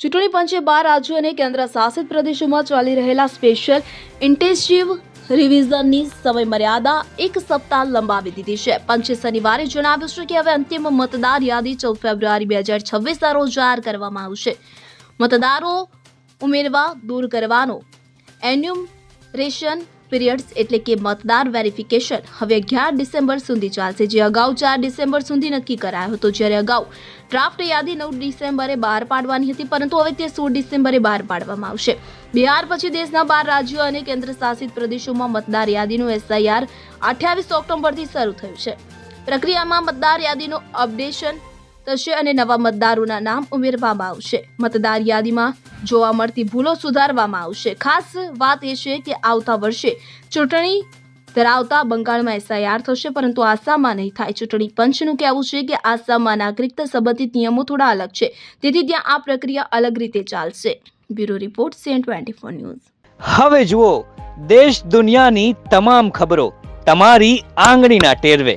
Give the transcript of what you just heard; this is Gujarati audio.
ચૂંટણી પંચે બાર રાજ્યો અને કેન્દ્ર શાસિત પ્રદેશોમાં ચાલી રહેલા સ્પેશિયલ ઇન્ટેન્સિવ રિવિઝનની સમયમર્યાદા એક સપ્તાહ લંબાવી દીધી છે. પંચે શનિવારે જણાવ્યું છે કે હવે અંતિમ મતદાર યાદી ચૌદ ફેબ્રુઆરી બે હજાર છવ્વીસના રોજ જાહેર કરવામાં આવશે. મતદારો ઉમેરવા દૂર કરવાનો એન્યુમરેશન પીરિયડ્સ એટલે કે મતદાર વેરિફિકેશન હવે અગિયાર ડિસેમ્બર સુધી ચાલશે. જે અગાઉ ચાર ડિસેમ્બર સુધી નક્કી કરાયો હતો. જ્યારે અગાઉ ડ્રાફ્ટ યાદી નવ ડિસેમ્બરે બહાર પાડવાની હતી, પરંતુ હવે તે સોળ ડિસેમ્બરે બહાર પાડવામાં આવશે. બિહાર પછી દેશના બાર રાજ્યો અને કેન્દ્ર શાસિત પ્રદેશોમાં મતદાર યાદીનું એસઆઈઆર અઠ્યાવીસ ઓક્ટોબરથી શરૂ થયું છે. પ્રક્રિયામાં મતદાર યાદીનું અપડેશન થશે અને નવા મતદારોના નામ ઉમેરવામાં આવશે. મતદાર યાદીમાં જોવા મળતી ભૂલો સુધારવામાં આવશે. ખાસ વાત એ છે કે આવતા વર્ષે ચૂંટણી ધરાવતા બંગાળમાં એસઆઈઆર થશે, પરંતુ આસામમાં નહીં થાય. ચૂંટણી પંચનું કહેવું છે કે આસામમાં નાગરિકતા સંબંધિત નિયમો થોડા અલગ છે. તેથી ત્યાં આ પ્રક્રિયા અલગ રીતે ચાલશે. Bureau report CN twenty four news. હવે જુઓ, દેશ દુનિયાની તમામ ખબરો તમારી આંગળીના ટેરવે.